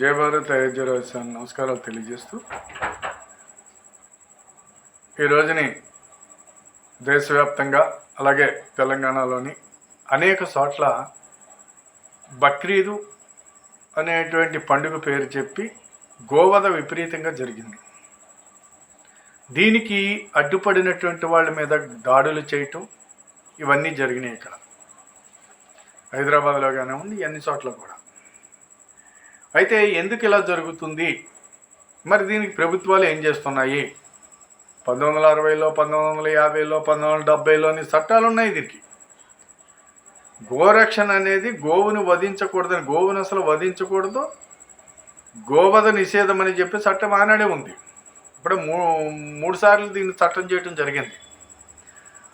జయ భారత్ అయోధ్య నమస్కారాలు తెలియజేస్తూ. ఈ రోజుని దేశవ్యాప్తంగా అలాగే తెలంగాణలోని అనేక చోట్ల బక్రీదు అనేటువంటి పండుగ పేరు చెప్పి గోవధ విపరీతంగా జరిగింది. దీనికి అడ్డుపడినటువంటి వాళ్ళ మీద దాడులు చేయటం ఇవన్నీ జరిగినాయి ఇక్కడ. హైదరాబాద్లో కానివ్వండి అన్ని చోట్ల కూడా. అయితే ఎందుకు ఇలా జరుగుతుంది? మరి దీనికి ప్రభుత్వాలు ఏం చేస్తున్నాయి? పంతొమ్మిది వందల అరవైలో పంతొమ్మిది వందల యాభైలో పంతొమ్మిది వందల డెబ్బైలోని చట్టాలు ఉన్నాయి దీనికి. గోరక్షణ అనేది గోవును వధించకూడదని గోవును అసలు వధించకూడదు. గోవధ నిషేధం అని చెప్పి చట్టం ఆనాడే ఉంది. ఇప్పుడు మూ మూడు సార్లు దీన్ని చట్టం చేయడం జరిగింది.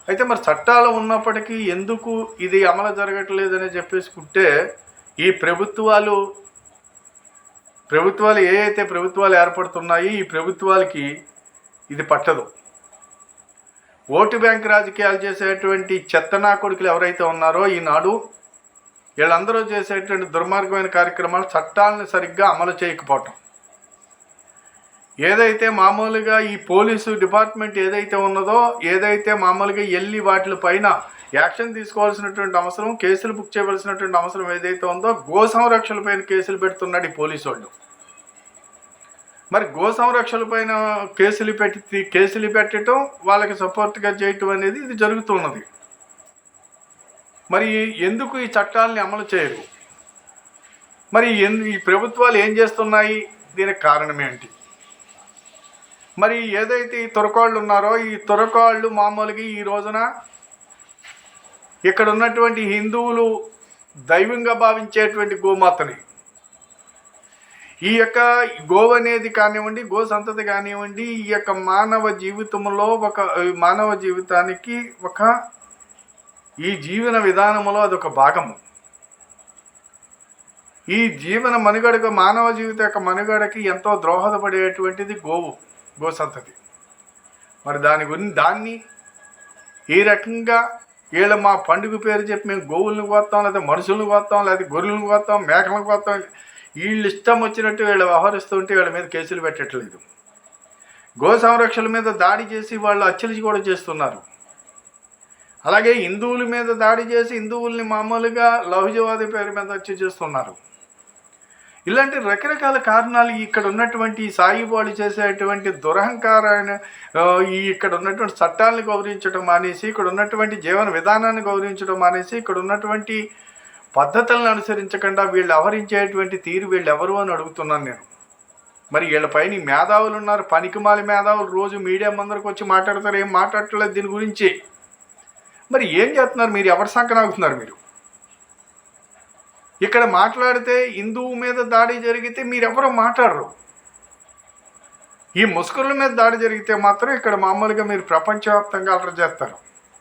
అయితే మరి చట్టాలు ఉన్నప్పటికీ ఎందుకు ఇది అమలు జరగట్లేదని చెప్పేసుకుంటే ఈ ప్రభుత్వాలు ప్రభుత్వాలు ఏ అయితే ప్రభుత్వాలు ఏర్పడుతున్నాయి ఈ ప్రభుత్వాలకి ఇది పట్టదు. ఓటు బ్యాంక్ రాజకీయాలు చేసేటువంటి చెత్తనా కొడుకులు ఎవరైతే ఉన్నారో ఈనాడు వీళ్ళందరూ చేసేటువంటి దుర్మార్గమైన కార్యక్రమాలు చట్టాలను సరిగ్గా అమలు చేయకపోవటం. ఏదైతే మామూలుగా ఈ పోలీసు డిపార్ట్మెంట్ ఏదైతే ఉన్నదో ఏదైతే మామూలుగా వెళ్ళి వాటి పైన యాక్షన్ తీసుకోవాల్సినటువంటి అవసరం కేసులు బుక్ చేయవలసినటువంటి అవసరం ఏదైతే ఉందో గో సంరక్షణపైన కేసులు పెడుతున్నాడు ఈ పోలీసు వాళ్ళు మరి గో సంరక్షణపైన కేసులు పెట్టి కేసులు పెట్టడం వాళ్ళకి సపోర్ట్గా చేయటం అనేది ఇది జరుగుతున్నది. మరి ఎందుకు ఈ చట్టాలని అమలు చేయరు? మరి ఎందు ఈ ప్రభుత్వాలు ఏం చేస్తున్నాయి? దీనికి కారణం ఏంటి? మరి ఏదైతే ఈ తురకాళ్ళు ఉన్నారో ఈ తురకాళ్ళు మామూలుగా ఈ రోజున ఇక్కడ ఉన్నటువంటి హిందువులు దైవంగా భావించేటువంటి గోమాతని ఈ యొక్క గోవు అనేది కానివ్వండి గో సంతతి కానివ్వండి ఈ యొక్క మానవ జీవితంలో ఒక మానవ జీవితానికి ఒక ఈ జీవన విధానంలో అదొక భాగము. ఈ జీవన మనుగడకు మానవ జీవిత యొక్క మనుగడకి ఎంతో ద్రోహదపడేటువంటిది గోవు. గో సంతతి మరి దాని గురించి దాన్ని ఈ రకంగా వీళ్ళ మా పండుగ పేరు చెప్పి మేము గోవులను కోస్తాం లేదా మనుషులను కోస్తాం లేదా గొర్రెలను కోస్తాం మేకలను కోస్తాం వీళ్ళు ఇష్టం వచ్చినట్టు వీళ్ళు వ్యవహరిస్తుంటే వీళ్ళ మీద కేసులు పెట్టట్లేదు. గో సంరక్షణ మీద దాడి చేసి వాళ్ళు అచ్చలిచి కూడా చేస్తున్నారు. అలాగే హిందువుల మీద దాడి చేసి హిందువుల్ని మామూలుగా లౌహజవాది పేరు మీద వచ్చి చేస్తున్నారు. ఇలాంటి రకరకాల కారణాలు ఇక్కడ ఉన్నటువంటి సాయి వాళ్ళు చేసేటువంటి దురహంకారాన్ని ఈ ఇక్కడ ఉన్నటువంటి చట్టాలను గౌరవించడం మానేసి ఇక్కడ ఉన్నటువంటి జీవన విధానాన్ని గౌరవించడం మానేసి ఇక్కడ ఉన్నటువంటి పద్ధతులను అనుసరించకుండా వీళ్ళు అవరించేటువంటి తీరు వీళ్ళు ఎవరు అని అడుగుతున్నాను నేను. మరి వీళ్ళపైన మేధావులు ఉన్నారు పనికిమాలి మేధావులు రోజు మీడియా ముందరకు వచ్చి మాట్లాడతారు ఏం మాట్లాడట్లేదు దీని గురించి. మరి ఏం చేస్తున్నారు మీరు? ఎవరి సంకనాగుతున్నారు మీరు? ఇక్కడ మాట్లాడితే హిందువు మీద దాడి జరిగితే మీరెవరో మాట్లాడరు. ఈ ముస్కుల మీద దాడి జరిగితే మాత్రం ఇక్కడ మామూలుగా మీరు ప్రపంచవ్యాప్తంగా అలర చేస్తారు.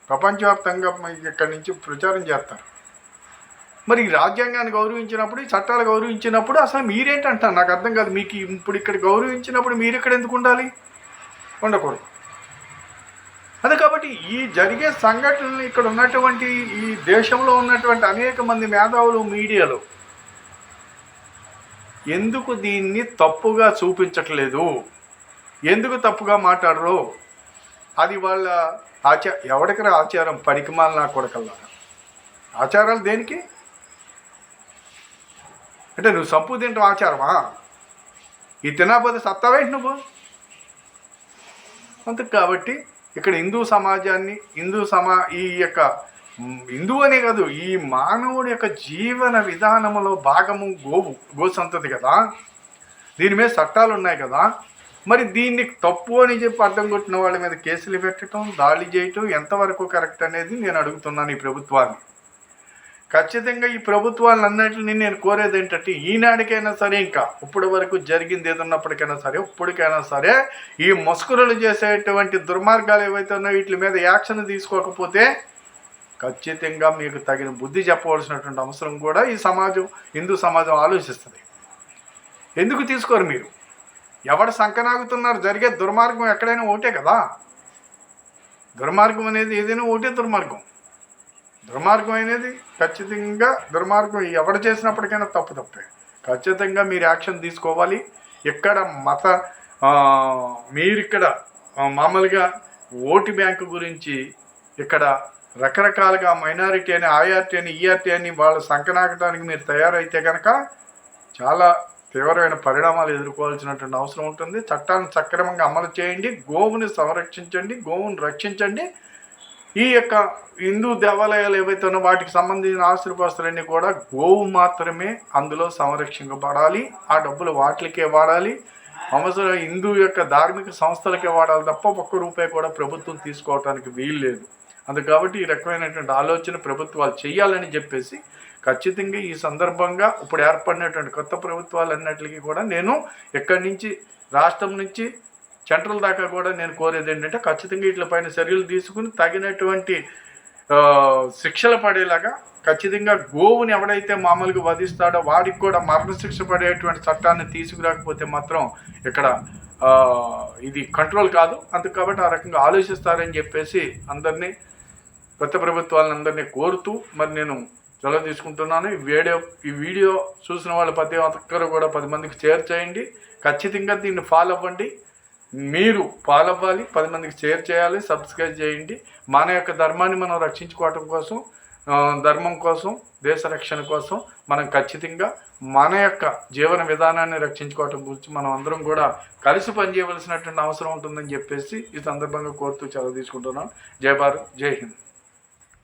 ప్రపంచవ్యాప్తంగా ఇక్కడి నుంచి ప్రచారం చేస్తారు. మరి రాజ్యాంగాన్ని గౌరవించినప్పుడు ఈ చట్టాలు గౌరవించినప్పుడు అసలు మీరేంటంటారు? నాకు అర్థం కాదు మీకు ఇప్పుడు ఇక్కడ గౌరవించినప్పుడు మీరు ఇక్కడ ఎందుకు ఉండాలి? ఉండకూడదు. అది కాబట్టి ఈ జరిగే సంఘటనలు ఇక్కడ ఉన్నటువంటి ఈ దేశంలో ఉన్నటువంటి అనేక మంది మేధావులు మీడియాలు ఎందుకు దీన్ని తప్పుగా చూపించట్లేదు? ఎందుకు తప్పుగా మాట్లాడరు? అది వాళ్ళ ఆచార ఎవడికరా ఆచారం? పనికిమాల నా కొడకల్లా ఆచారాలు దేనికి? అంటే నువ్వు సంపు తింటావు ఆచారమా? ఈ తినకపోతే సత్తావేంటి నువ్వు? అందుకు కాబట్టి ఇక్కడ హిందూ సమాజాన్ని హిందూ సమా ఈ యొక్క హిందూ అనే కాదు ఈ మానవుడి యొక్క జీవన విధానంలో భాగము గోవు గో సంతతి కదా. దీని మీద చట్టాలు ఉన్నాయి కదా. మరి దీన్ని తప్పు అని చెప్పి అడ్డం కొట్టిన వాళ్ళ మీద కేసులు పెట్టడం దాడి చేయటం ఎంతవరకు కరెక్ట్ అనేది నేను అడుగుతున్నాను ఈ ప్రభుత్వాన్ని. ఖచ్చితంగా ఈ ప్రభుత్వాలన్నింటినీ నేను కోరేది ఏంటంటే ఈనాడికైనా సరే ఇంకా ఇప్పటి వరకు జరిగింది ఏదన్నప్పటికైనా సరే ఇప్పటికైనా సరే ఈ మస్కురులు చేసేటువంటి దుర్మార్గాలు ఏవైతే ఉన్నాయో వీటి మీద యాక్షన్ తీసుకోకపోతే ఖచ్చితంగా మీకు తగిన బుద్ధి చెప్పవలసినటువంటి అవసరం కూడా ఈ సమాజం హిందూ సమాజం ఆలోచిస్తుంది. ఎందుకు తీసుకోరు మీరు? ఎవడు సంకనాగుతున్నారు జరిగే దుర్మార్గం ఎక్కడైనా ఒకటే కదా. దుర్మార్గం అనేది ఏదైనా ఒకటే దుర్మార్గం. దుర్మార్గం అనేది ఖచ్చితంగా దుర్మార్గం ఎవడు చేసినప్పటికైనా తప్పు తప్పే. ఖచ్చితంగా మీరు యాక్షన్ తీసుకోవాలి. ఇక్కడ మత మీరిక్కడ మామూలుగా ఓటు బ్యాంకు గురించి ఇక్కడ రకరకాలుగా మైనారిటీ అని ఆర్టీ అని ఈఆర్టీ అని వాళ్ళు సంకనాకటానికి మీరు తయారైతే కనుక చాలా తీవ్రమైన పరిణామాలు ఎదుర్కోవాల్సినటువంటి అవసరం ఉంటుంది. చట్టాన్ని సక్రమంగా అమలు చేయండి. గోవుని సంరక్షించండి. గోవుని రక్షించండి. ఈ యొక్క హిందూ దేవాలయాలు ఏవైతే ఉన్నాయో వాటికి సంబంధించిన ఆస్తిపాస్తులన్నీ కూడా గోవు మాత్రమే అందులో సంరక్షించబడాలి ఆ డబ్బులు వాటికే వాడాలి. అవసరం హిందూ యొక్క ధార్మిక సంస్థలకే వాడాలి తప్ప ఒక్క రూపాయి కూడా ప్రభుత్వం తీసుకోవడానికి వీలు లేదు అందు కాబట్టి ఈ రకమైనటువంటి ఆలోచన ప్రభుత్వాలు చేయాలని చెప్పేసి ఖచ్చితంగా ఈ సందర్భంగా ఇప్పుడు ఏర్పడినటువంటి కొత్త ప్రభుత్వాలు అన్నిటికీ కూడా నేను ఎక్కడి నుంచి రాష్ట్రం నుంచి సెంట్రల్ దాకా కూడా నేను కోరేది ఏంటంటే ఖచ్చితంగా వీటిపైన చర్యలు తీసుకుని తగినటువంటి శిక్షలు పడేలాగా ఖచ్చితంగా గోవుని ఎవడైతే మామూలుగా వధిస్తాడో వాడికి కూడా మరణశిక్ష పడేటువంటి చట్టాన్ని తీసుకురాకపోతే మాత్రం ఇక్కడ ఇది కంట్రోల్ కాదు. అందుకు కాబట్టి ఆ రకంగా ఆలోచిస్తారని చెప్పేసి అందరినీ కొత్త ప్రభుత్వాలను అందరినీ కోరుతూ మరి నేను సెలవు తీసుకుంటున్నాను. ఈ వీడియో ఈ వీడియో చూసిన వాళ్ళు ప్రతి ఒక్కరు కూడా పది మందికి షేర్ చేయండి. ఖచ్చితంగా దీన్ని ఫాలో అవ్వండి. మీరు పాలవ్వాలి పది మందికి షేర్ చేయాలి సబ్స్క్రైబ్ చేయండి. మన యొక్క ధర్మాన్ని మనం రక్షించుకోవటం కోసం ధర్మం కోసం దేశ రక్షణ కోసం మనం ఖచ్చితంగా మన యొక్క జీవన విధానాన్ని రక్షించుకోవటం గురించి మనం అందరం కూడా కలిసి పనిచేయవలసినటువంటి అవసరం ఉంటుందని చెప్పేసి ఈ సందర్భంగా కోరుతూ చదువు తీసుకుంటున్నాం. జై భారత్ జై హింద్.